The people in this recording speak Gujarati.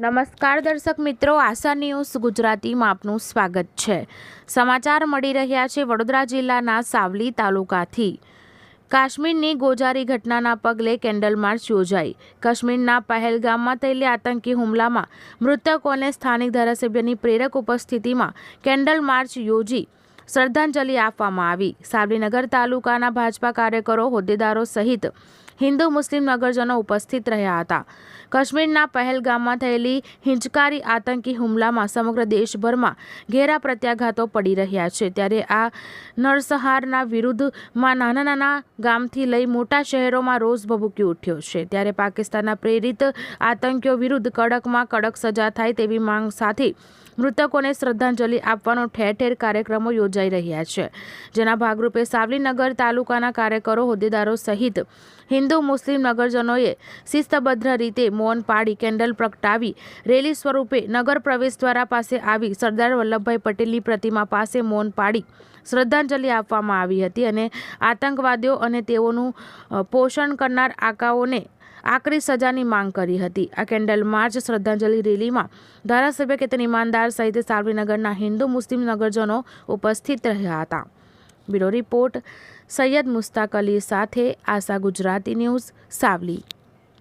નમસ્કાર દર્શક મિત્રો, આશા ન્યૂઝ ગુજરાતીમાં આપનું સ્વાગત છે. સમાચાર મળી રહ્યા છે વડોદરા જિલ્લાના સાવલી તાલુકાથી. કાશ્મીરની ગોજારી ઘટનાના પગલે કેન્ડલ માર્ચ યોજાઈ. કાશ્મીરના પહેલગામમાં થયેલી આતંકી હુમલામાં મૃતકોને સ્થાનિક ધારાસભ્યની પ્રેરક ઉપસ્થિતિમાં કેન્ડલ માર્ચ યોજી. શ્રદ્ધાંજલિ આપવામાં આવી. સાવલીનગર તાલુકાના ભાજપા કાર્યકરો, હોદ્દેદારો સહિત હિન્દુ મુસ્લિમ નગરજનો ઉપસ્થિત રહ્યા હતા. કાશ્મીરના પહેલગામમાં થયેલી હિંચકારી આતંકી હુમલામાં સમગ્ર દેશભરમાં ઘેરા પ્રત્યાઘાતો પડી રહ્યા છે. ત્યારે આ નરસહારના વિરુદ્ધમાં નાના નાના ગામથી લઈ મોટા શહેરોમાં રોષ ભભૂકી ઉઠ્યો છે. ત્યારે પાકિસ્તાનના પ્રેરિત આતંકીઓ વિરુદ્ધ કડકમાં કડક સજા થાય તેવી માંગ સાથે મૃતકોને શ્રદ્ધાંજલિ આપવાનો ઠેર ઠેર કાર્યક્રમો યોજાઈ રહ્યા છે. જેના ભાગરૂપે સાવલીનગર તાલુકાના કાર્યકરો, હોદ્દેદારો સહિત હિન્દુ, મુસ્લિમ નગરજનોએ શિસ્તબદ્ધ રીતે મૌન પાડી કેન્ડલ પ્રગટાવી રેલી સ્વરૂપે નગર પ્રવેશ દ્વારા પાસે આવી સરદાર વલ્લભભાઈ પટેલની પ્રતિમા પાસે મૌન પાડી શ્રદ્ધાંજલિ આપવામાં આવી હતી અને આતંકવાદીઓ અને તેઓનું પોષણ કરનાર આકાઓને આકરી સજાની માંગ કરી હતી. આ કેન્ડલ માર્ચ શ્રદ્ધાંજલિ રેલીમાં ધારાસભ્ય કેતન ઈમાનદાર સહિત સાવલીનગરના હિન્દુ મુસ્લિમ નગરજનો ઉપસ્થિત રહ્યા હતા. બ્યુરો રિપોર્ટ સૈયદ મુસ્તાક અલી સાથે આશા ગુજરાતી ન્યૂઝ સાવલી.